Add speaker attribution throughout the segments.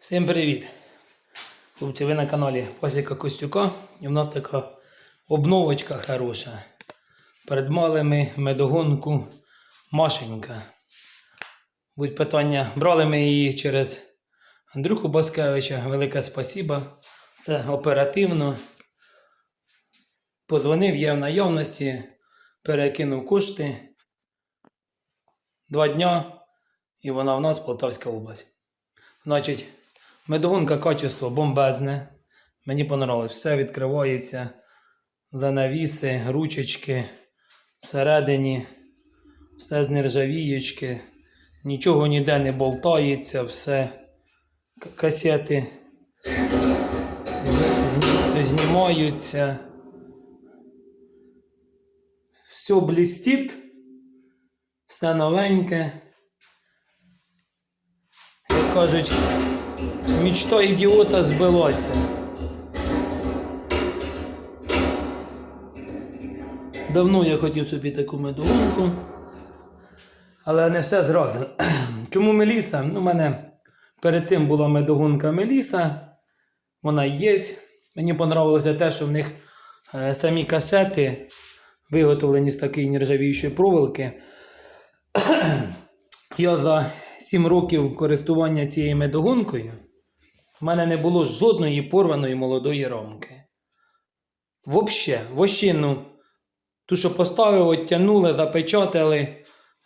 Speaker 1: Всім привіт! Хлопці, ви на каналі Пасіка Костюка і в нас така обновочка хороша. Передмали ми медогонку Машенька. Будь питання, брали ми її через Андрюху Баскевича. Велике спасіба. Все оперативно. Подзвонив, є в наявності, перекинув кошти. Два дня і вона в нас Полтавська область. Значить, медогонка качество бомбезне. Мені понравилось. Все відкривається. Занавіси, ручечки всередині, все з нержавіючки. Нічого ніде не болтається, все касети знімаються. Все блістить, все новеньке. Як кажуть, мечта ідіота збилася. Давно я хотів собі таку медовунку, але не все зразу. Чому Меліса? Ну, у мене перед цим була медогонка Меліса, вона є. Мені понравилося те, що в них е, самі касети виготовлені з такої нержавіючої проволоки. Я за 7 років користування цією медогонкою в мене не було жодної порваної молодої рамки. Вообще, вощину, ту, що поставив, оттянули, запечатали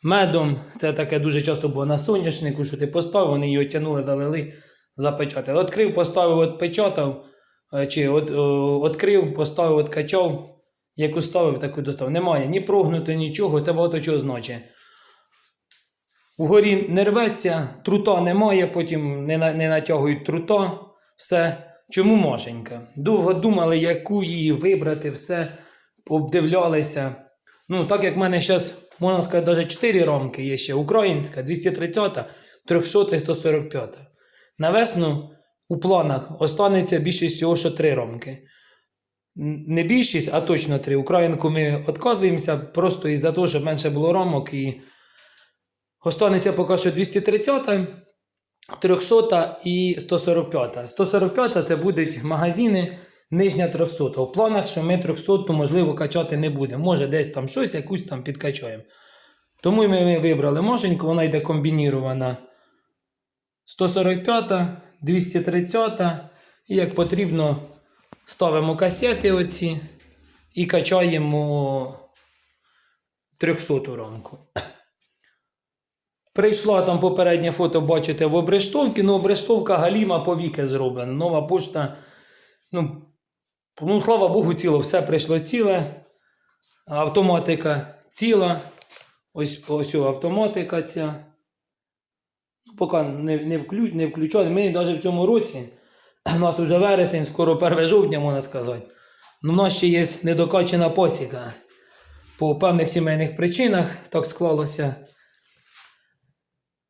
Speaker 1: медом. Це таке дуже часто було на соняшнику, що ти поставив, вони її оттянули, залили, запечатали. Открив, поставив, отпечатав, е, чи от, открив, поставив, откачав. Яку ставив, таку достав. Немає ні прогнути, нічого, це багато чого значить. Вгорі не рветься, трута немає, потім не, не натягують трута. Все. Чому Машенька? Довго думали, яку її вибрати, все обдивлялися. Ну, так як в мене зараз, можна сказати, навіть 4 рамки є ще українська, 230, 300 і 145. На весну у планах останеться більшість всього, що 3 рамки. Н- Не більшість, а точно 3. Українку ми відказуємося просто із-за того, щоб менше було рамок і Останеться поки що 230, 300 і 145. 145 це будуть магазини нижня 300. В планах, що ми 300 можливо качати не будемо. Може, десь там щось, якусь там підкачаємо. Тому ми вибрали машеньку, вона йде комбінірована. 145, 230 і як потрібно ставимо касети оці і качаємо 300 рамку. Прийшла там попереднє фото, бачите, в обрештовці, ну обрештовка галіма повіки зроблена. Нова пошта. Ну, ну, слава Богу, ціло, все прийшло ціле. Автоматика ціла. Ось ось автоматика ця. Ну, поки не, не, вклю, не включали. Ми навіть в цьому році, у нас вже вересень, скоро 1 жовтня, можна сказати. Ну, у нас ще є недокачена посіка. По певних сімейних причинах так склалося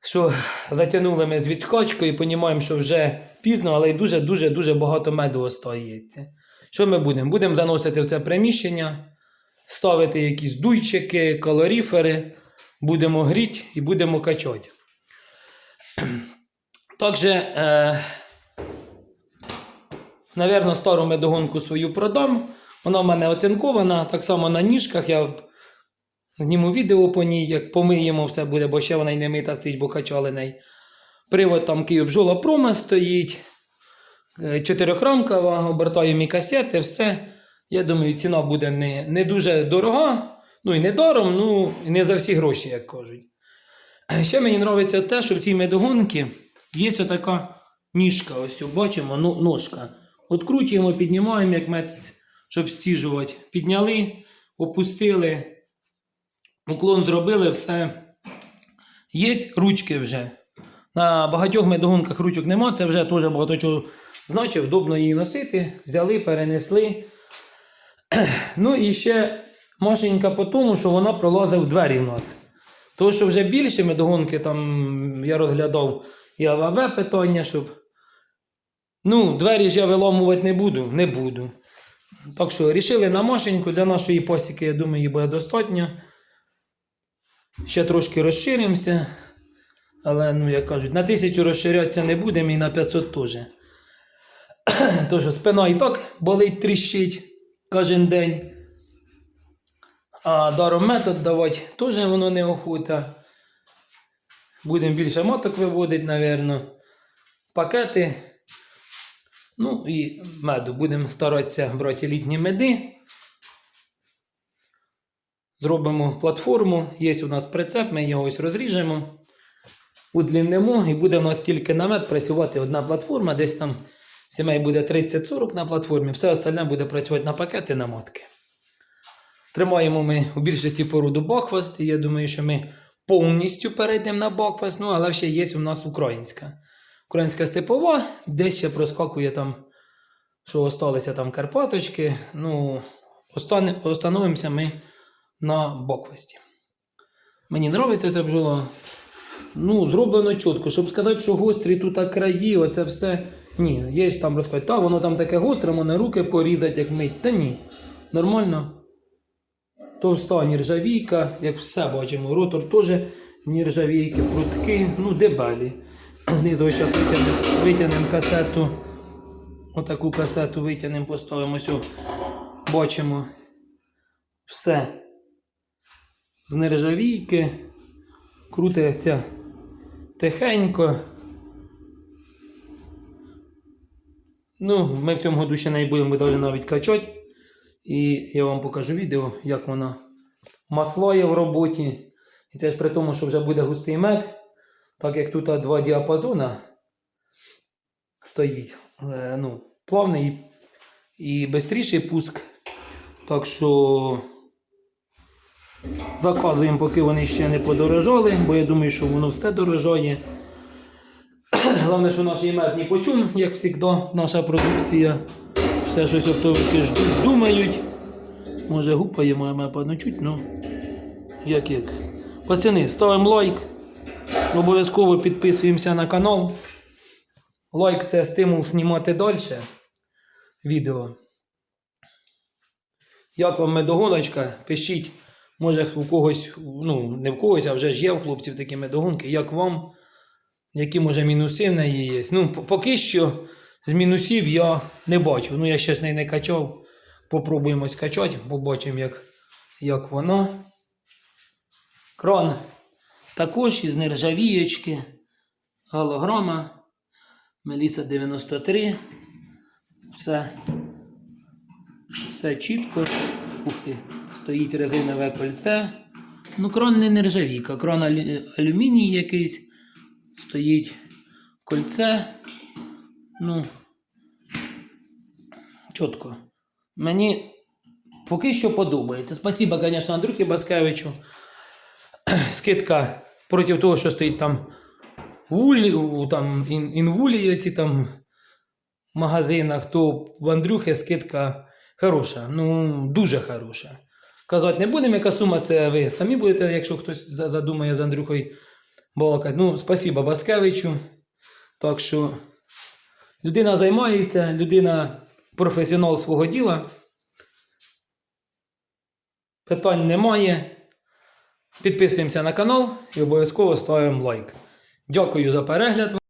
Speaker 1: що затягнули ми з відкачкою і розуміємо, що вже пізно, але й дуже-дуже дуже багато меду остається. Що ми будемо? Будемо заносити в це приміщення, ставити якісь дуйчики, калоріфери, будемо гріти і будемо качати. Також, е, навірно, стару медогонку свою продам. Вона в мене оцинкована, так само на ніжках. Я Зніму відео по ній, як помиємо, все буде, бо ще вона й не мита стоїть, бо качали неї. Привод там Київ бджола прома стоїть. Е, Чотирьохрамкова, обертаємо і касети, все. Я думаю, ціна буде не, не дуже дорога, ну і не даром, ну і не за всі гроші, як кажуть. Ще мені подобається те, що в цій медогонці є така ніжка, ось бачимо, ну, ножка. Откручуємо, піднімаємо, як мед, щоб стіжувати. Підняли, опустили. Уклон зробили, все. Є ручки вже. На багатьох медогонках ручок нема, це вже теж багато чого значить, вдобно її носити. Взяли, перенесли. Ну і ще машенька по тому, що вона пролазить в двері в нас. Тому що вже більше медогонки там я розглядав і АВВ питання, щоб. Ну, двері ж я виламувати не буду, не буду. Так що рішили на машеньку для нашої посіки, я думаю, її буде достатньо. Ще трошки розширимося. Але, ну, як кажуть, на тисячу розширятися не будемо і на 500 теж. Тож спина і так болить тріщить кожен день. А даром метод давати теж воно неохота. Будемо більше моток виводити, напевно. Пакети. Ну і меду. Будемо старатися брати літні меди. Зробимо платформу. Є у нас прицеп, ми його ось розріжемо, удлінимо і буде у нас тільки на мед працювати одна платформа, десь там сімей буде 30-40 на платформі, все остальне буде працювати на пакети на матки. Тримаємо ми у більшості породу бакфаст, і я думаю, що ми повністю перейдемо на бакфаст, ну але ще є у нас українська. Українська степова, десь ще проскакує там, що осталися там Карпаточки. Ну, остановимося ми на боквесті. Мені подобається ця бджола. Ну, зроблено чітко, щоб сказати, що гострі тут краї, оце все. Ні, є ж там розказати, та воно там таке гостре, мене руки порізать, як мить. Та ні. Нормально. Товста нержавійка, як все бачимо. Ротор теж нержавійки, прутки, ну дебелі. Знизу зараз витягнемо, витягнемо касету. Отаку касету витягнемо, поставимо. Бачимо. Все. З нержавійки. Крутиться тихенько. Ну, ми в цьому году ще не будемо далі навіть качати. І я вам покажу відео, як вона маслає в роботі. І це ж при тому, що вже буде густий мед. Так як тут два діапазона стоїть. Е, ну, плавний і швидший пуск. Так що заказуємо, поки вони ще не подорожали, бо я думаю, що воно все дорожає. Головне, що наш мед не почум, як завжди, наша продукція. Все щось оптовики ждуть, думають. Може гупаємо, а ми чуть, ну як як. Пацани, ставимо лайк. Обов'язково підписуємося на канал. Лайк це стимул знімати далі відео. Як вам медогоночка? Пишіть, може у когось, ну не в когось, а вже ж є у хлопців такі медогонки. Як вам? Які може мінуси в неї є? Ну, поки що з мінусів я не бачу. Ну, я ще з неї не качав. Попробуємо скачати, побачимо, як, як воно. Кран також із нержавієчки. Голограма. Меліса 93. Все. Все чітко. Ух ти. Стоїть резинове кольце. Ну, кран не нержавійка, кран алю- алюміній якийсь. Стоїть кольце. Ну, чітко. Мені поки що подобається. Спасибо, звісно, Андрюхі Баскевичу. Скидка проти того, що стоїть там вулі, там ін, інвулі, ці там магазинах, то в Андрюхи скидка хороша. Ну, дуже хороша. Казати не будемо, яка сума, це ви самі будете, якщо хтось задумає з Андрюхою балакати. Ну, спасибо Баскевичу. Так що людина займається, людина професіонал свого діла. Питань немає. Підписуємося на канал і обов'язково ставимо лайк. Дякую за перегляд.